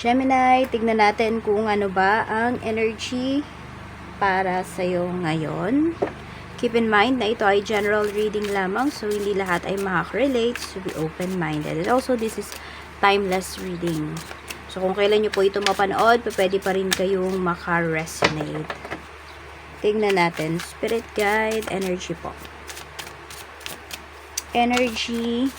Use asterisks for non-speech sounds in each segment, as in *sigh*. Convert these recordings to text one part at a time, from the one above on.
Gemini, tignan natin kung ano ba ang energy para sa'yo ngayon. Keep in mind na ito ay general reading lamang, so hindi lahat ay makaka-relate, so be open-minded. And also, this is timeless reading. So, kung kailan nyo po ito mapanood, pa- pwede pa rin kayong maka-resonate. Tignan natin. Spirit guide, energy po. Energy.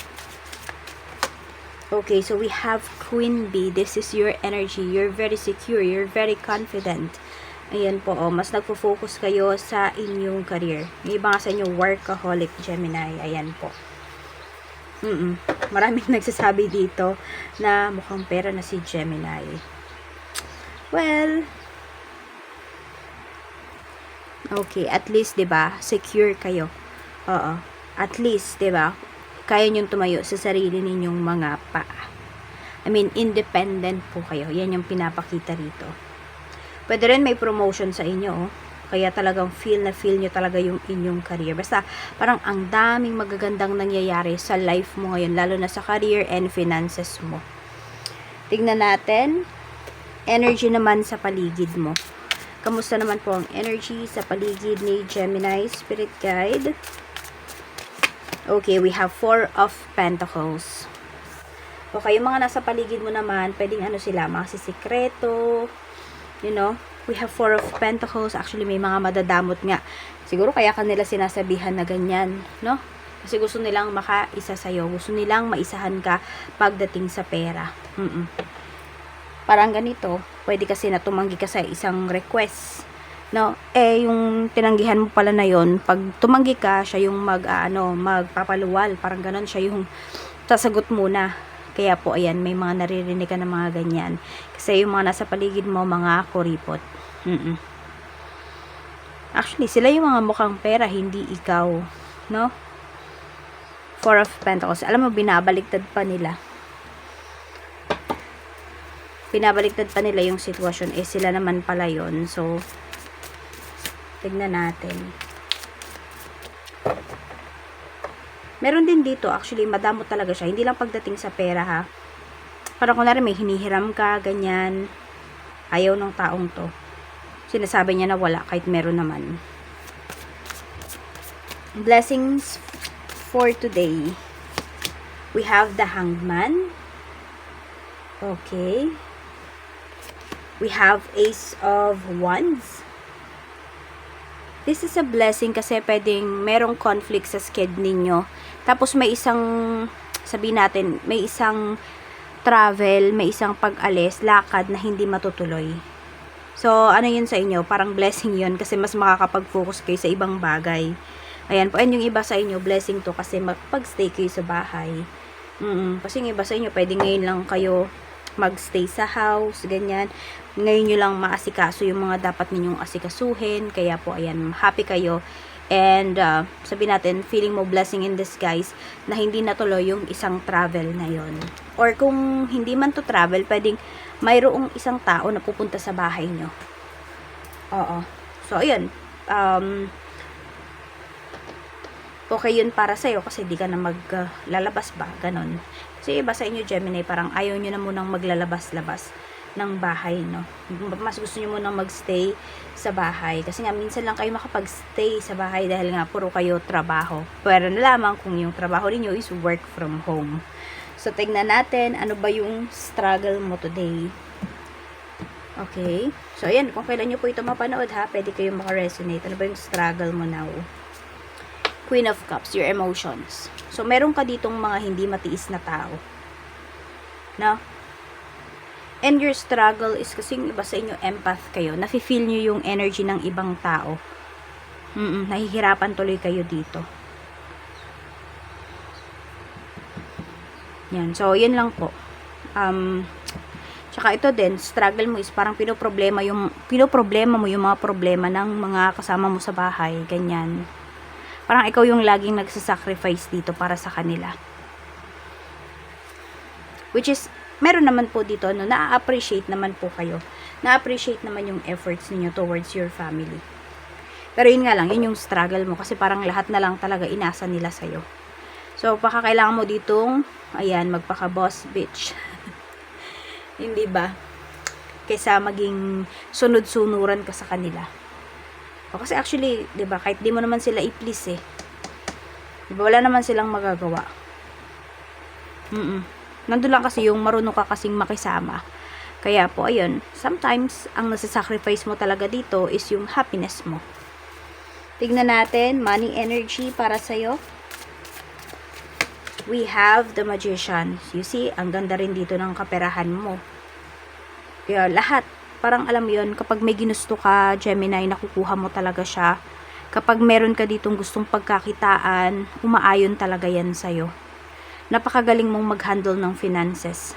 Okay, so we have Queen Bee. This is your energy. You're very secure. You're very confident. Ayan po, oh, mas nagfo-focus kayo sa inyong career. Yung iba nga sa inyo, workaholic Gemini. Ayan po. Mm Maraming *laughs* nagsasabi dito na mukhang pera na si Gemini. Well, okay, at least, 'di ba? Secure kayo. Oo. At least, 'di ba? Kaya niyo tumayo sa sarili ninyong mga paa. I mean, independent po kayo. Yan yung pinapakita rito. Pwede rin may promotion sa inyo, oh. Kaya talagang feel na feel nyo talaga yung inyong career. Basta, parang ang daming magagandang nangyayari sa life mo ngayon, lalo na sa career and finances mo. Tignan natin, energy naman sa paligid mo. Kamusta naman po ang energy sa paligid ni Gemini Spirit Guide? Okay, we have Four of Pentacles. Okay, yung mga nasa paligid mo naman, pwedeng ano sila, mga sisikreto, you know, we have Four of Pentacles. Actually, may mga madadamot nga. Siguro kaya kanila sinasabihan na ganyan, no? Kasi gusto nilang makaisa sa'yo. Gusto nilang maisahan ka pagdating sa pera. Mm Parang ganito, pwede kasi na tumanggi ka sa isang request. No, eh yung tinanggihan mo pala na yon, pag tumanggi ka, siya yung mag ah, ano, magpapaluwal, parang ganon siya yung sasagot muna. Kaya po ayan, may mga naririnig ka ng mga ganyan. Kasi yung mga nasa paligid mo, mga kuripot. Mm Actually, sila yung mga mukhang pera, hindi ikaw. No? Four of Pentacles. Alam mo, binabaliktad pa nila. Binabaliktad pa nila yung sitwasyon. Eh, sila naman pala yon So, tignan natin. Meron din dito, actually, madamot talaga siya. Hindi lang pagdating sa pera, ha. Parang kunwari may hinihiram ka, ganyan. Ayaw ng taong to. Sinasabi niya na wala, kahit meron naman. Blessings for today. We have the hangman. Okay. We have ace of wands. This is a blessing kasi pwedeng merong conflict sa sked ninyo. Tapos may isang, sabi natin, may isang travel, may isang pag-alis, lakad na hindi matutuloy. So, ano yun sa inyo? Parang blessing yun kasi mas makakapag-focus kayo sa ibang bagay. Ayan po, and yung iba sa inyo, blessing to kasi magpag-stay kayo sa bahay. Mm Kasi yung iba sa inyo, pwede ngayon lang kayo magstay sa house, ganyan. Ngayon nyo lang maasikaso yung mga dapat ninyong asikasuhin. Kaya po, ayan, happy kayo. And, uh, sabi natin, feeling mo blessing in disguise na hindi natuloy yung isang travel na yon Or kung hindi man to travel, pwedeng mayroong isang tao na pupunta sa bahay nyo. Oo. So, ayun. Um, okay yun para sa'yo kasi di ka na maglalabas ba, ganon. Kasi iba sa inyo, Gemini, parang ayaw nyo na munang maglalabas-labas ng bahay, no? Mas gusto nyo munang magstay sa bahay. Kasi nga, minsan lang kayo makapag-stay sa bahay dahil nga puro kayo trabaho. Pero na lamang kung yung trabaho ninyo is work from home. So, tignan natin, ano ba yung struggle mo today? Okay. So, ayan, kung kailan nyo po ito mapanood, ha, pwede kayo makaresonate. Ano ba yung struggle mo now? Queen of Cups, your emotions. So, meron ka ditong mga hindi matiis na tao. No? And your struggle is kasi yung iba sa inyo, empath kayo. Nafe-feel nyo yung energy ng ibang tao. Mm nahihirapan tuloy kayo dito. Yan. So, yan lang po. Um, tsaka ito din, struggle mo is parang pinoproblema yung, pinoproblema mo yung mga problema ng mga kasama mo sa bahay. Ganyan. Parang ikaw yung laging nagsasacrifice dito para sa kanila. Which is, meron naman po dito, no, na-appreciate naman po kayo. Na-appreciate naman yung efforts niyo towards your family. Pero yun nga lang, yun yung struggle mo kasi parang lahat na lang talaga inasa nila sa'yo. So, baka kailangan mo ditong, ayan, magpaka-boss bitch. *laughs* Hindi ba? kaysa maging sunod-sunuran ka sa kanila. O kasi actually, 'di ba, kahit di mo naman sila i-please eh. 'Di ba, wala naman silang magagawa. Mm. Nandun lang kasi yung marunong ka kasing makisama. Kaya po, ayun, sometimes, ang nasa-sacrifice mo talaga dito is yung happiness mo. Tignan natin, money energy para sa'yo. We have the magician. You see, ang ganda rin dito ng kaperahan mo. Kaya lahat, parang alam mo yun, kapag may ginusto ka, Gemini, nakukuha mo talaga siya. Kapag meron ka ditong gustong pagkakitaan, umaayon talaga yan sa'yo. Napakagaling mong mag-handle ng finances.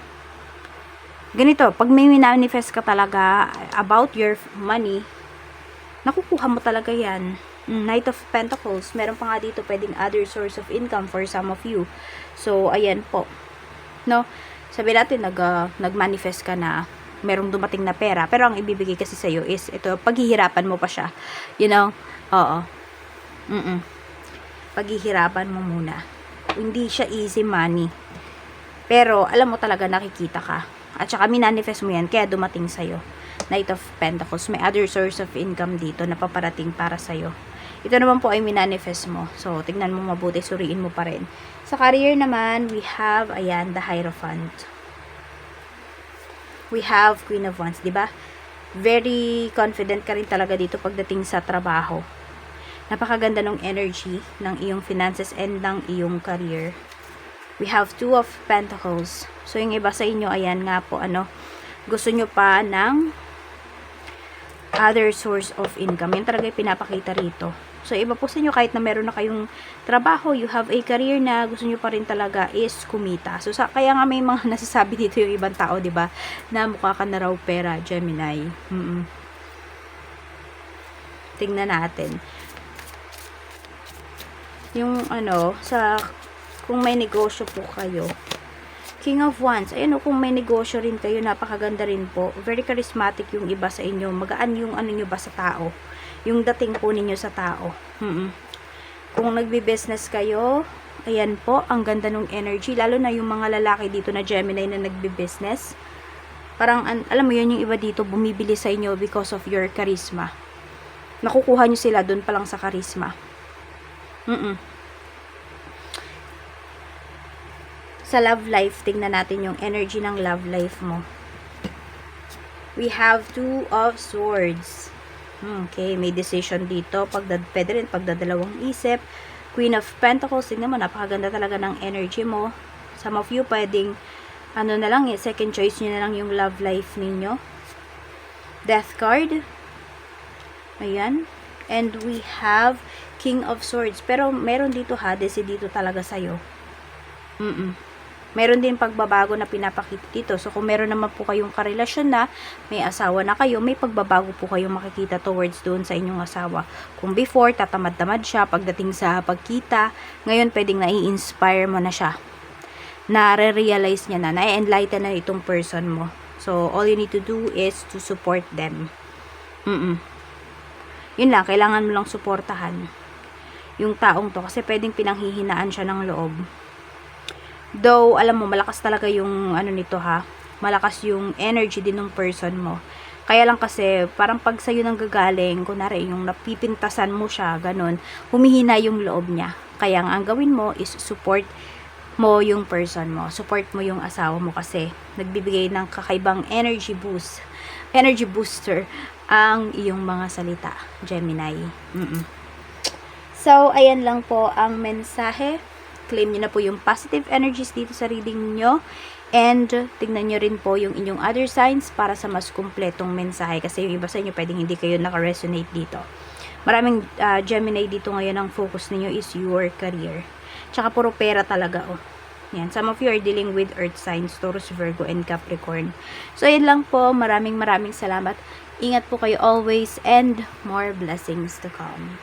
Ganito, pag may minanifest ka talaga about your money, nakukuha mo talaga yan. Mm, Knight of Pentacles, meron pa nga dito pwedeng other source of income for some of you. So, ayan po. No? Sabi natin, nag, uh, nag-manifest ka na merong dumating na pera. Pero ang ibibigay kasi sa'yo is, ito, paghihirapan mo pa siya. You know? Oo. Mm-mm. Paghihirapan mo muna. Hindi siya easy money. Pero, alam mo talaga, nakikita ka. At saka, minanifest mo yan, kaya dumating sa'yo. Knight of Pentacles. May other source of income dito na paparating para sa'yo. Ito naman po ay minanifest mo. So, tignan mo mabuti, suriin mo pa rin. Sa career naman, we have, ayan, the Hierophant. We have Queen of Wands, di ba? Very confident ka rin talaga dito pagdating sa trabaho. Napakaganda ng energy ng iyong finances and ng iyong career. We have Two of Pentacles. So, yung iba sa inyo, ayan nga po, ano, gusto nyo pa ng other source of income. Yan talaga yung pinapakita rito. So, iba po sa inyo, kahit na meron na kayong trabaho, you have a career na gusto nyo pa rin talaga is kumita. So, sa, kaya nga may mga *laughs* nasasabi dito yung ibang tao, di ba na mukha ka na raw pera, Gemini. Mm -mm. Tingnan natin. Yung ano, sa kung may negosyo po kayo, King of Wands, ayun o, kung may negosyo rin kayo, napakaganda rin po. Very charismatic yung iba sa inyo. Magaan yung ano nyo ba sa tao. Yung dating po ninyo sa tao. Mm -mm. Kung nagbi-business kayo, ayan po, ang ganda ng energy. Lalo na yung mga lalaki dito na Gemini na nagbi-business. Parang, an, alam mo yun, yung iba dito bumibili sa inyo because of your charisma. Nakukuha nyo sila dun pa lang sa charisma. Mm -mm. sa love life, tingnan natin yung energy ng love life mo. We have two of swords. Okay, may decision dito. Pagdad, pwede rin pagdadalawang isip. Queen of Pentacles, tingnan mo, napakaganda talaga ng energy mo. Some of you, pwedeng, ano na lang, eh, second choice nyo na lang yung love life ninyo. Death card. Ayan. And we have King of Swords. Pero meron dito Hades, dito talaga sa'yo. Mm-mm meron din pagbabago na pinapakita dito. So, kung meron naman po kayong karelasyon na, may asawa na kayo, may pagbabago po kayong makikita towards doon sa inyong asawa. Kung before, tatamad-tamad siya pagdating sa pagkita, ngayon pwedeng nai-inspire mo na siya. Nare-realize niya na, na-enlighten na itong person mo. So, all you need to do is to support them. Mm-mm. Yun lang, kailangan mo lang suportahan yung taong to kasi pwedeng pinanghihinaan siya ng loob Though, alam mo, malakas talaga yung ano nito ha. Malakas yung energy din ng person mo. Kaya lang kasi, parang pag sa'yo nang gagaling, kunwari, yung napipintasan mo siya, ganun, humihina yung loob niya. Kaya ang gawin mo is support mo yung person mo. Support mo yung asawa mo kasi nagbibigay ng kakaibang energy boost. Energy booster ang iyong mga salita, Gemini. Mm -mm. So, ayan lang po ang mensahe claim nyo na po yung positive energies dito sa reading nyo. And, tignan nyo rin po yung inyong other signs para sa mas kumpletong mensahe. Kasi yung iba sa inyo, pwedeng hindi kayo naka-resonate dito. Maraming uh, Gemini dito ngayon ang focus ninyo is your career. Tsaka puro pera talaga, oh. Yan. Some of you are dealing with earth signs, Taurus, Virgo, and Capricorn. So, yan lang po. Maraming maraming salamat. Ingat po kayo always and more blessings to come.